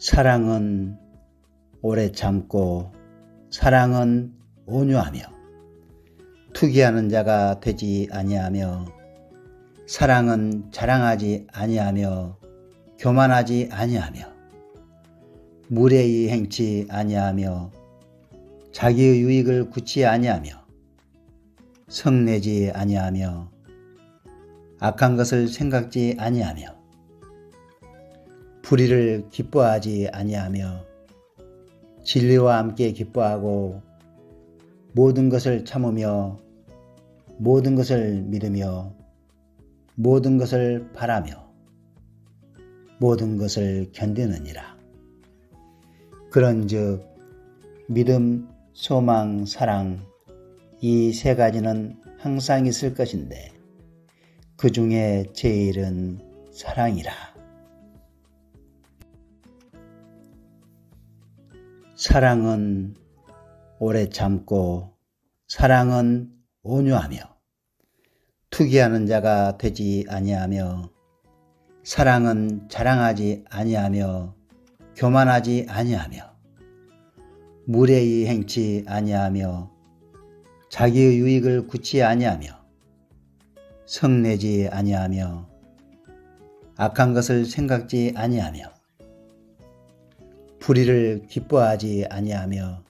사랑은 오래 참고 사랑은 온유하며 투기하는 자가 되지 아니하며 사랑은 자랑하지 아니하며 교만하지 아니하며 무례히 행치 아니하며 자기의 유익을 굳지 아니하며 성내지 아니하며 악한 것을 생각지 아니하며 불의를 기뻐하지 아니하며 진리와 함께 기뻐하고 모든 것을 참으며 모든 것을 믿으며 모든 것을 바라며 모든 것을 견디느니라. 그런즉 믿음, 소망, 사랑 이 세 가지는 항상 있을 것인데 그 중에 제일은 사랑이라. 사랑은 오래 참고 사랑은 온유하며 투기하는 자가 되지 아니하며 사랑은 자랑하지 아니하며 교만하지 아니하며 무례히 행치 아니하며 자기의 유익을 굳지 아니하며 성내지 아니하며 악한 것을 생각지 아니하며 불의를 기뻐하지 아니하며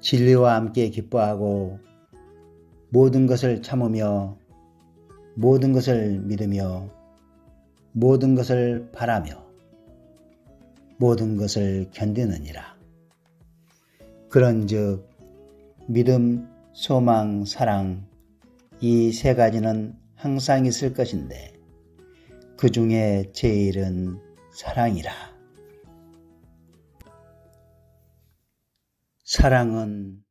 진리와 함께 기뻐하고 모든 것을 참으며 모든 것을 믿으며 모든 것을 바라며 모든 것을 견디느니라. 그런즉 믿음, 소망, 사랑 이 세 가지는 항상 있을 것인데 그 중에 제일은 사랑이라. 사랑은